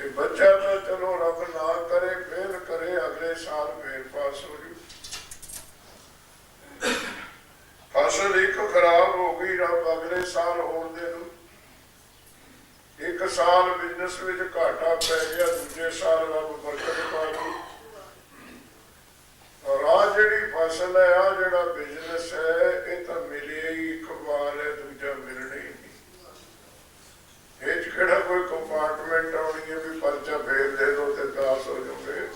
ਤੇ ਬੱਚਾ ਤਾਂ ਚਲੋ ਰੱਬ ਨਾ ਕਰੇ ਫੇਲ ਕਰੇ ਅਗਲੇ ਸਾਲ ਫੇਰ ਪਾਸ ਹੋ ਜੂ ਫਸਲ ਇੱਕ ਖਰਾਬ ਹੋ ਗਈ, ਰੱਬ ਅਗਲੇ ਸਾਲ ਹੋਣ ਦੇ ਨੂੰ ਇੱਕ ਸਾਲ ਬਿਜ਼ਨਸ ਵਿੱਚ ਘਾਟਾ ਪੈ ਗਿਆ, ਦੂਜੇ ਸਾਲ ਰੱਬ ਬਰਕਤ ਪਾ ਦੂ। ਔਰ ਆ ਜਿਹੜੀ ਫਸਲ ਹੈ ਆ ਜਿਹੜਾ ਬਿਜ਼ਨਸ ਹੈ, ਇਹ ਤਾਂ ਮਿਲਿਆ ਹੀ ਇੱਕ ਵਾਰ ਹੈ ਦੂਜਾ ਮਿਲਣਾ ਹੀ ਨਹੀਂ ਇਹ 'ਚ ਕਿਹੜਾ ਕੋਈ ਕੰਪਾਰਟਮੈਂਟ ਆਉਣੀ ਹੈ ਵੀ ਪਰਚਾ ਫੇਰ ਦੇ ਦੋ ਤੇ ਪਾਸ ਹੋ ਜਾਓਗੇ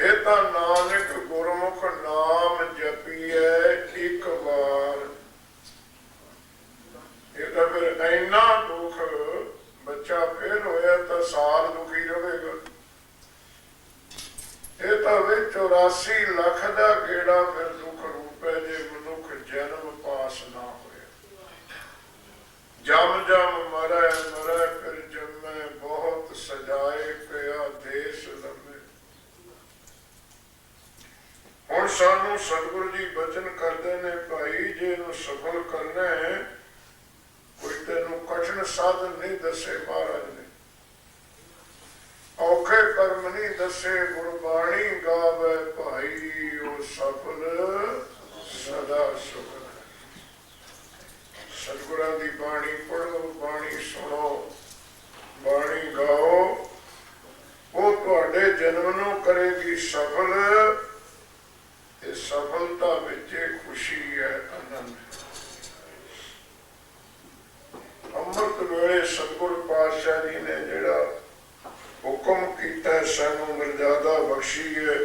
ਇਹ ਤਾਂ ਨਾਨਕ ਗੁਰਮ ਨਾਮ ਜਪੀਐ ਇੱਕ ਵਾਰ ਇਹ ਤਾਂ ਫਿਰ ਇੰਨਾ ਦੁੱਖ ਬੱਚਾ ਫੇਰ ਹੋਇਆ ਤਾਂ ਸਾਲ ਦੁਖੀ ਰਹੇਗਾ ਇਹ ਤਾਂ ਵੀ 84 ਲੱਖ ਦਾ ਗੇੜਾ ਫਿਰ ਦੁੱਖ ਰੂਪ ਹੈ ਜੇ ਮਨੁੱਖ ਜਨਮ ਪਾਸ ਨਾ ਹੋਇਆ ਜਮ ਜਮ ਮਰੈ ਮਰੈ ਫਿਰ ਜੰਮੈ ਬਹੁਤ ਸਜਾਏ ਪਿਆ ਦੇਸ਼ ਲੰਮੇ ਹੁਣ ਸਾਨੂੰ ਸਤਿਗੁਰੂ ਜੀ ਬਚਨ ਕਰਦੇ ਨੇ ਭਾਈ ਜੇ ਇਹਨੂੰ ਸਫਲ ਕਰਨਾ ਹੈ ਕੋਈ ਤੈਨੂੰ ਕਠਿਨ ਸਾਧਨ ਨਹੀਂ ਦੱਸੇ ਮਹਾਰਾਜ ਨੇ। ਔਖੇ ਕਰਮ ਨਹੀਂ ਦੱਸੇ ਗੁਰਬਾਣੀ ਗਾਵੇ ਭਾਈ, ਉਹ ਸਫਲ ਸਦਾ ਸੁਖ ਸਤਿਗੁਰਾਂ ਦੀ ਬਾਣੀ ਪੜ੍ਹੋ, ਬਾਣੀ ਸੁਣੋ, ਬਾਣੀ ਗਾਓ। ਉਹ ਤੁਹਾਡੇ ਜਨਮ ਨੂੰ ਕਰੇਗੀ ਸਫਲ, ਤੇ ਸਫਲਤਾ ਵਿੱਚ ਖੁਸ਼ੀ ਹੈ, ਆਨੰਦ ਹੈ ਅੰਮ੍ਰਿਤ ਵੇਲੇ ਸਤਿਗੁਰ ਪਾਤਸ਼ਾਹ ਜੀ ਨੇ ਜਿਹੜਾ ਹੁਕਮ ਕੀਤਾ ਸਾਨੂੰ ਮਰਜ਼ਾਦਾ ਬਖਸ਼ੀ ਹੈ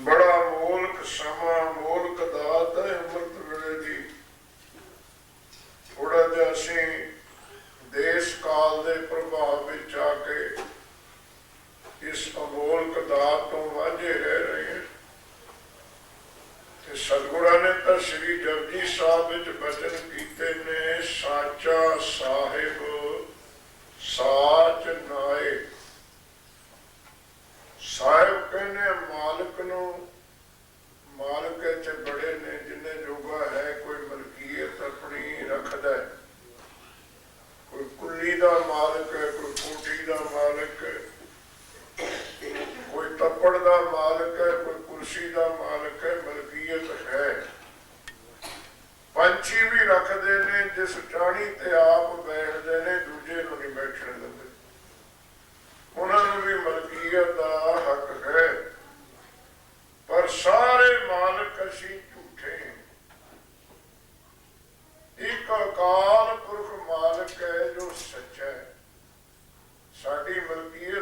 ਬੜਾ ਮੋਲਕ ਸਮਾਂ, ਮੋਲਕ ਦਾਤ ਹੈ ਅੰਮ੍ਰਿਤ ਵੇਲੇ ਦੀ। ਥੋੜਾ ਜਿਹਾ ਅਸੀਂ ਦੇਸ਼ ਕਾਲ ਦੇ ਪ੍ਰਭਾਵ ਵਿੱਚ ਆ ਕੇ ਇਸ ਅਮੋਲਕ ਦਾਤ ਤੋਂ ਵਾਂਝੇ ਰਹਿ ਸਤਿਗੁਰਾਂ ਨੇ ਤਾਂ ਸ੍ਰੀ ਜਪਜੀ ਸਾਹਿਬ ਵਿੱਚ ਬਚਨ ਕੀਤੇ ਨੇ, ਸਾਚਾ ਸਾਹਿਬ, ਸਾਚ ਨਾਏ ਸਾਹਿਬ ਕਹਿੰਦੇ ਮਾਲਕ ਨੂੰ ਮਾਲਕ ਇੱਥੇ ਬੜੇ ਨੇ ਜਿੰਨੇ ਜੋਗਾ ਹੈ ਕੋਈ ਮਲਕੀਅਤ ਆਪਣੀ ਰੱਖਦਾ ਹੈ ਕੋਈ ਕੁੱਲੀ ਦਾ ਮਾਲਕ ਹੈ ਕੋਈ ਕੋਠੀ ਦਾ ਮਾਲਕ ਹੈ ਕੋਈ ਤੱਪੜ ਦਾ ਮਾਲਕ ਹੈ ਕੋਈ ਕੁਰਸੀ ਦਾ ਮਾਲਕ ਹੈ ਮਲਕੀਅਤ ਹੈ ਪੰਛੀ ਵੀ ਰੱਖਦੇ ਨੇ ਜਿਸ ਟਾਣੀ ਤੇ ਆਪ ਬੈਠਦੇ ਨੇ ਦੂਜੇ ਨੂੰ ਨਹੀਂ ਬੈਠਣ ਦਿੰਦੇ ਉਹਨਾਂ ਨੂੰ ਵੀ ਮਲਕੀਅਤ ਦਾ ਹੱਕ ਹੈ ਪਰ ਸਾਰੇ ਮਾਲਕ ਅਸੀਂ ਝੂਠੇ ਹਾਂ। ਇੱਕ ਅਕਾਲ ਪੁਰਖ ਮਾਲਕ ਹੈ ਜੋ ਸੱਚਾ ਹੈ ਸਾਡੀ ਮਲਕੀਅਤ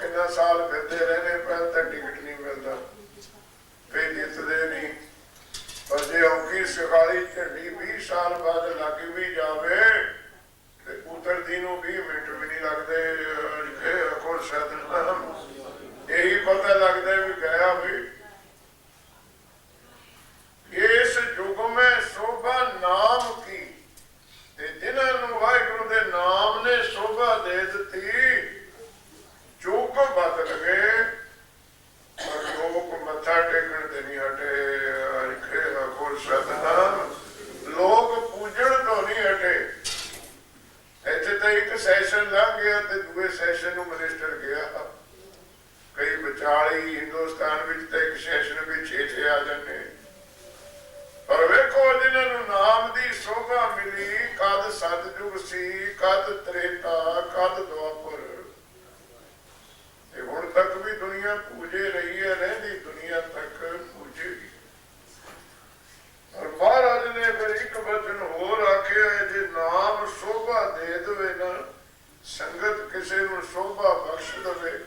ਕਿੰਨਾ ਸਾਲ ਫਿਰਦੇ ਰਹਿੰਦੇ, ਪਰ ਤਾਂ ਟਿਕਟ ਨਹੀਂ ਮਿਲਦਾ। ਫੇ ਜਿੱਤਦੇ ਨਹੀਂ। ਪਰ ਜੇ ਔਕੀ ਸਿਖਾਲੀ ਝੰਡੀ 20 ਸਾਲ ਬਾਅਦ ਲੱਗ ਵੀ ਜਾਵੇ, ਤੇ ਉਤਰਦੀ ਨੂੰ 20 ਮਿੰਟ ਵੀ ਨਹੀਂ ਲੱਗਦੇ। ਇਹ ਕੋਲ ਸਾਧਨ ਇਹੀ ਪਤਾ ਲੱਗਦਾ ਵੀ ਗਿਆ ਵੀ ਇਸ ਯੁਗ ਮੇ ਸੋਭਾ ਨਾਮ ਕੀ? ਤੇ ਜਿਨ੍ਹਾਂ ਨੂੰ ਵਾਹਿਗੁਰੂ ਦੇ ਨਾਮ ਨੇ ਸੋਭਾ ਦੇ combate, tá vendo? ਦੇ ਦੇਵੇ ਨਾ ਸੰਗਤ ਕਿਸੇ ਨੂੰ ਸ਼ੋਭਾ ਬਖਸ਼ ਦੇਵੇ।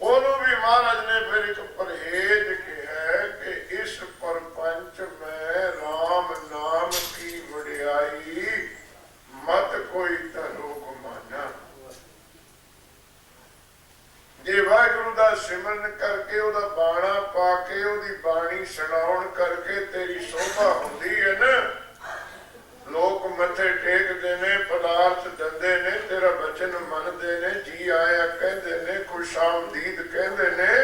ਉਹਨੂੰ ਵੀ ਮਹਾਰਾਜ ਨੇ ਫਿਰ ਇੱਕ ਪਰਹੇਜ ਕਿਹਾ ਕਿ ਇਸ ਪਰਪੰਚ ਮੈਂ RAM ਨਾਮ ਕੀ ਵਡਿਆਈ, ਮਤ ਕੋਈ ਤਰੋ ਗੁਮਾਨਾ ਜੇ ਵਾਹਿਗੁਰੂ ਦਾ ਸਿਮਰਨ ਕਰਕੇ ਉਹਦਾ ਬਾਣਾ ਪਾ ਕੇ, ਉਹਦੀ ਬਾਣੀ ਸੁਣਾਉਣ ਕਰਕੇ ਤੇਰੀ ਸ਼ੋਭਾ ਹੁੰਦੀ ਹੈ ਨਾ ਲੋਕ ਮੱਥੇ ਟੇਕਦੇ ਨੇ, ਪਦਾਰਥ ਦਿੰਦੇ ਨੇ, ਤੇਰਾ ਬਚਨ ਮੰਨਦੇ ਨੇ, ਜੀ ਆਇਆ ਕਹਿੰਦੇ ਨੇ ਖੁਸ਼ਾਮਦੀਦ ਕਹਿੰਦੇ ਨੇ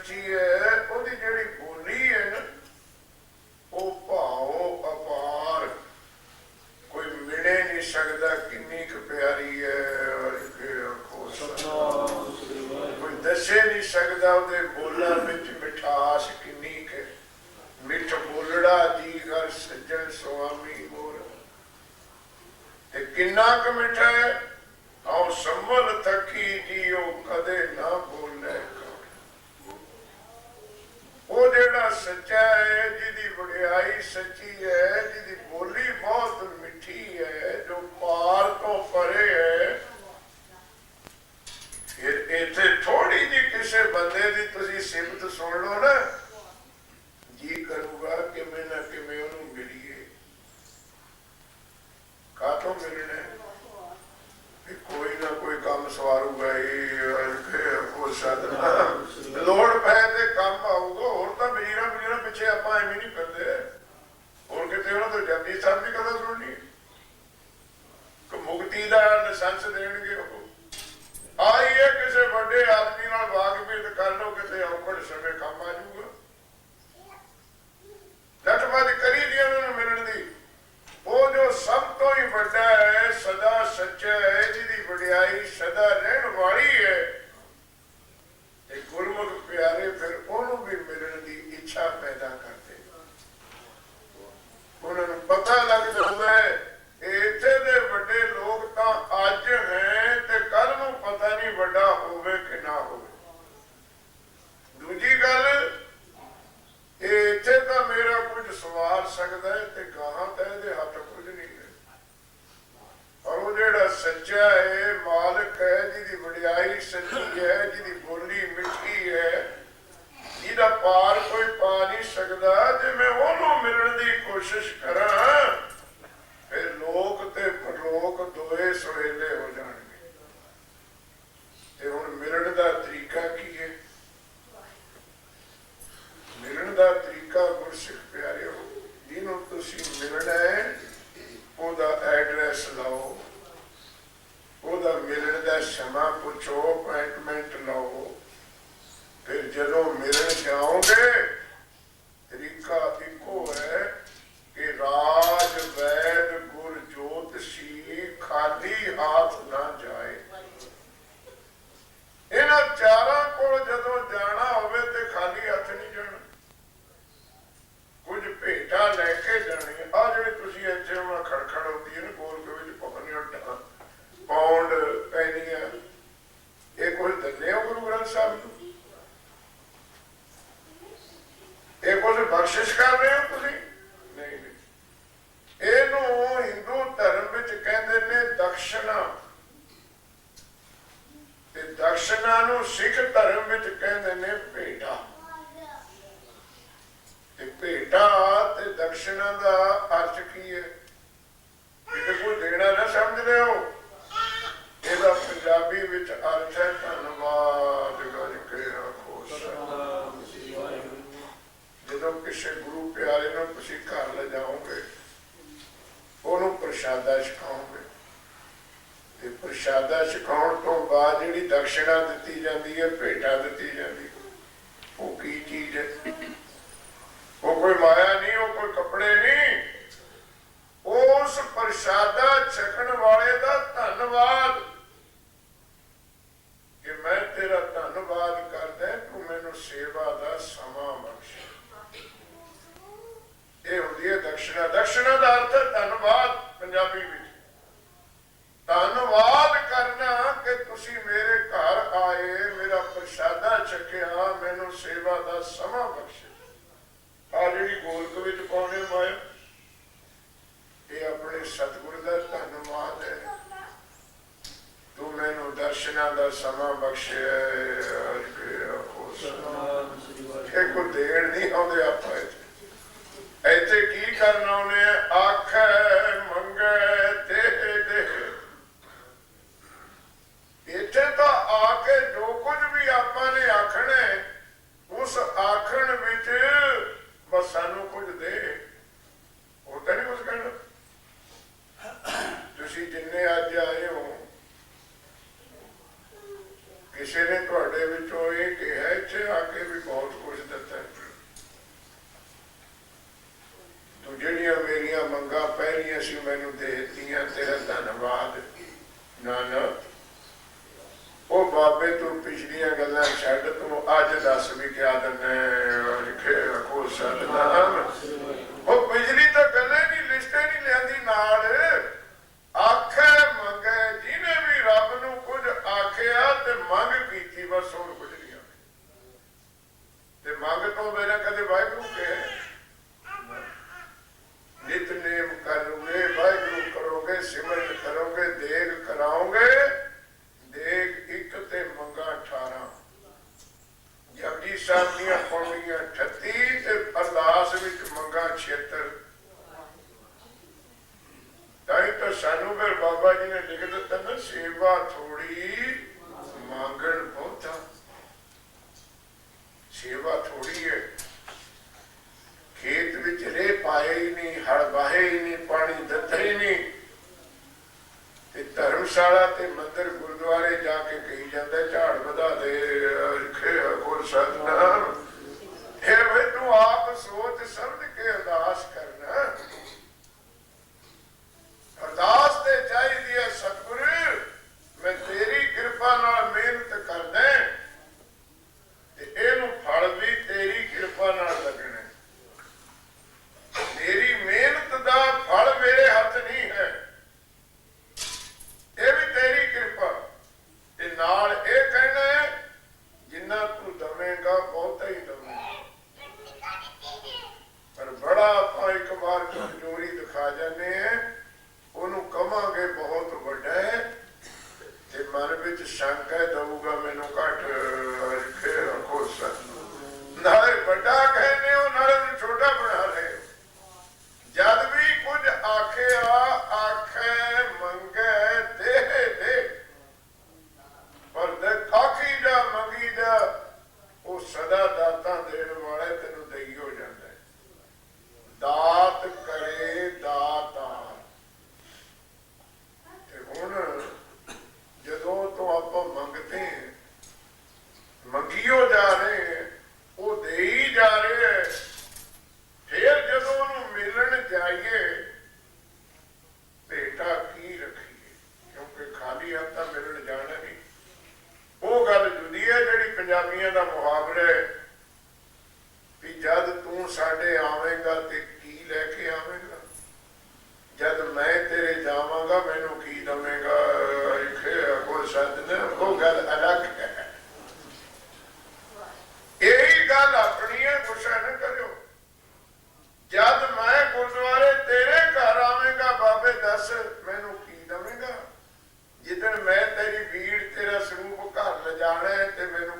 Energia Szyszka był? ਕਿਸੇ ਗੁਰੂ ਪਿਆਰੇ ਨੂੰ ਤੁਸੀਂ ਘਰ ਲੈ ਜਾਓਗੇ ਉਹਨੂੰ ਪ੍ਰਸ਼ਾਦਾ ਛਕਾਓਗੇ। ਤੇ ਪ੍ਰਸ਼ਾਦਾ ਛਕਾਉਣ ਤੋਂ ਬਾਅਦ ਜਿਹੜੀ ਦਕਸ਼ਿਣਾ ਦਿੱਤੀ ਜਾਂਦੀ ਹੈ, ਭੇਟਾ ਦਿੱਤੀ ਜਾਂਦੀ ਉਹ ਕੀ ਚੀਜ਼ ਹੈ? ਉਹ ਕੋਈ ਮਾਇਆ ਨਹੀਂ, ਉਹ ਕੋਈ ਕੱਪੜੇ ਨਹੀਂ। ਉਸ ਪ੍ਰਸ਼ਾਦਾ ਛਕਣ ਵਾਲੇ ਦਾ ਧੰਨਵਾਦ ਕਿ ਮੈਂ ਤੇਰਾ ਧੰਨਵਾਦ ਕਰਦਾ ਤੂੰ ਮੈਨੂੰ ਸੇਵਾ ਦਾ ਸਮਾਂ ਬਖਸ਼ ਇਹ ਹੁੰਦੀ ਹੈ ਦਕਸ਼ਨਾ ਦਕਸ਼ਨਾ ਦਾ ਅਰਥ ਧੰਨਵਾਦ ਪੰਜਾਬੀ ਵਿੱਚ ਧੰਨਵਾਦ ਕਰਨਾ ਕਿ ਤੁਸੀਂ ਮੇਰੇ ਘਰ ਆਏ ਮੇਰਾ ਪ੍ਰਸ਼ਾਦਾ ਛਕਿਆ ਮੈਨੂੰ ਸੇਵਾ ਦਾ ਸਮਾਂ ਬਖਸ਼ਿਆ ਆ ਜਿਹੜੀ ਗੋਲਕ ਵਿੱਚ ਪਾਉਣੇ ਮਾਇਆ ਇਹ ਆਪਣੇ ਸਤਿਗੁਰ ਦਾ ਧੰਨਵਾਦ ਹੈ ਤੂੰ ਮੈਨੂੰ ਦਰਸ਼ਨਾਂ ਦਾ ਸਮਾਂ ਬਖਸ਼ਿਆ ਹੈ। ਕਿ ਆਖੋ ਸਤਨਾਮ ਸ੍ਰੀ ਵਾਹਿਗੁਰੂ ਇਹ ਕੋਈ ਦੇਣ ਨਹੀਂ ਆਉਂਦੇ ਆਪਾਂ ਇੱਥੇ ਇੱਥੇ ਕੀ ਕਰਨ ਆਉਨੇ ਆ ਆਖੈ ਮੰਗੈ ਦੇ ਦੇ ਇੱਥੇ ਤਾਂ ਆ ਕੇ ਜੋ ਕੁਝ ਵੀ ਆਪਾਂ ਨੇ ਆਖਣਾ ਹੈ, ਉਸ ਆਖਣ ਵਿੱਚ ਬਸ ਸਾਨੂੰ ਕੁਝ ਦੇ ਉਹ ਤਾਂ ਨਹੀਂ ਕੁਝ ਕਹਿਣਾ ਤੁਸੀਂ ਜਿੰਨੇ ਅੱਜ ਆਏ ਹੋ ਕਿਸੇ ਨੇ ਤੁਹਾਡੇ ਵਿੱਚੋਂ ਇਹ ਕਿਹਾ ਇੱਥੇ ਆ ਕੇ ਵੀ ਬਹੁਤ ਕੁਝ ਦਿੱਤਾ ਹੈ। ਤੂੰ ਜਿਹੜੀਆਂ ਮੇਰੀਆਂ ਮੰਗਾਂ ਪਹਿਲੀਆਂ ਸੀ ਮੈਨੂੰ ਦੇ ਦਿੱਤੀਆਂ ਤੇਰਾ ਧੰਨਵਾਦ ਨਾ ਨਾ ਉਹ ਬਾਬੇ ਤੂੰ ਪਿਛਲੀਆਂ ਗੱਲਾਂ ਛੱਡ ਤੂੰ ਅੱਜ ਦੱਸ ਵੀ ਕਿਆ ਲਿਖੇ ਕੋ ਸਤਨਾਮ ਸ੍ਰੀ ਵਾਹਿਗੁਰੂ ਉਹ ਬਿਜਲੀ ਤਾਂ ਗੱਲੇ ਨਹੀਂ ਲਿਸਟੇ ਨਹੀਂ ਲਿਆਂਦੀ ਨਾਲ ਆਖੇ ਮੰਗੇ ਜਿਹਨੇ ਵੀ ਰੱਬ ਨੂੰ ਕੁਝ ਆਖਿਆ ਤੇ ਮੰਗ ਕੀਤੀ ਬਸ ਹੋਰ ਕੁਝ ਨਹੀਂ ਆਖਿਆ ਤੇ ਮੰਗ ਤੋਂ ਬਿਨਾਂ ਕਦੇ ਵਾਹਿਗੁਰੂ ਕਹੇ ਨਿਤਨੇਮ ਕਰੋਗੇ ਵਾਹਿਗੁਰੂ ਕਰੋਗੇ ਸਿਮਰਨ ਕਰੋਗੇ ਦੇਗ ਕਰਾਓਗੇ ਦੇਗ ਇੱਕ ਤੇ ਮੰਗਾ 18 ਜਪਜੀ ਸਾਹਿਬ ਦੀਆਂ ਪੌੜੀਆਂ 38 ਤੇ ਅਰਦਾਸ ਵਿੱਚ ਮੰਗਾ 76 ਤਾਂ ਹੀ ਤਾਂ ਸਾਨੂੰ ਫਿਰ ਬਾਬਾ ਜੀ ਨੇ ਨਾ ਸੇਵਾ ਥੋੜੀ ਮੰਗਣ ਬਹੁਤਾ। ਸੇਵਾ ਥੋੜੀ ਹੈ ਖੇਤ ਵਿੱਚ ਰੇ ਪਾਏ ਹੀ ਨਹੀਂ ਹਲ ਵਾਹੇ ਹੀ ਨਹੀਂ, ਪਾਣੀ ਦਿੱਤਾ ਹੀ ਨਹੀਂ। ਤੇ ਧਰਮਸ਼ਾਲਾ ਤੇ ਮੰਦਿਰ ਗੁਰਦੁਆਰੇ ਜਾ ਕੇ ਕਹੀ ਜਾਂਦਾ, ਝਾੜ ਵਧਾ ਦੇ ਕੋਲ ਸਤਨਾਮ। ਇਹ ਵੇ ਤੂੰ ਆਪ ਸੋਚ ਸਮਝ ਕੇ ਅਰਦਾਸ ਕਰਨਾ। ਅਰਦਾਸ ਤੇ ਚਾਹੀਦੀ ਹੈ ਸਤ ਤੇਰੀ ਕਿਰਪਾ ਪੰਜਾਬੀਆਂ ਦਾ ਮੁਹਾਵਰਾ ਵੀ ਜਦ ਤੂੰ ਸਾਡੇ ਆਵੇਂਗਾ ਤੇ ਕੀ ਲੈ ਕੇ ਆਵੇਂਗਾ? ਜਦ ਮੈਂ ਤੇਰੇ ਜਾਵਾਂਗਾ, ਮੈਨੂੰ ਕੀ ਦਵੇਂਗਾ? ਇਹ ਕੋਈ ਸੱਦ ਨਾ ਉਹ ਗੱਲ ਅਲੱਗ ਹੈ। ਇਹੀ ਗੱਲ ਆਪਣੀ ਹੈ ਗੁੱਸਾ ਨਾ ਕਰਿਓ। ਜਦ ਮੈਂ ਗੁਰਦੁਆਰੇ ਤੇਰੇ ਘਰ ਆਵੇਂਗਾ, ਬਾਬੇ ਦੱਸ ਮੈਨੂੰ ਕੀ ਦਵੇਂਗਾ? ਜਿੱਦਣ ਮੈਂ ਤੇਰੀ ਵੀੜ ਤੇਰਾ ਸਰੂਪ ਘਰ ਲਿਜਾਣਾ ਤੇ ਮੈਨੂੰ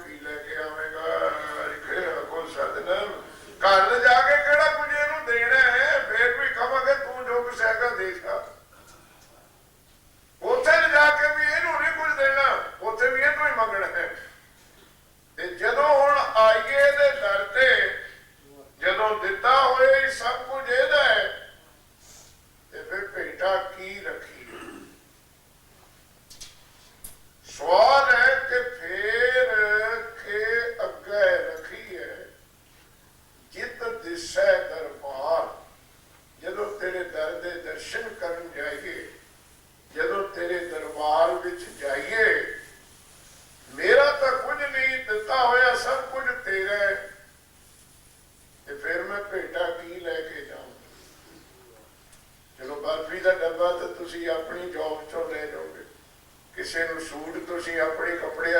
ਤੁਸੀਂ ਆਪਣੀ ਜੌਬ ਤੋਂ ਲੈ ਜਾਓਗੇ। ਕਿਸੇ ਨੂੰ ਸੂਟ ਤੁਸੀਂ ਆਪਣੇ ਕੱਪੜੇ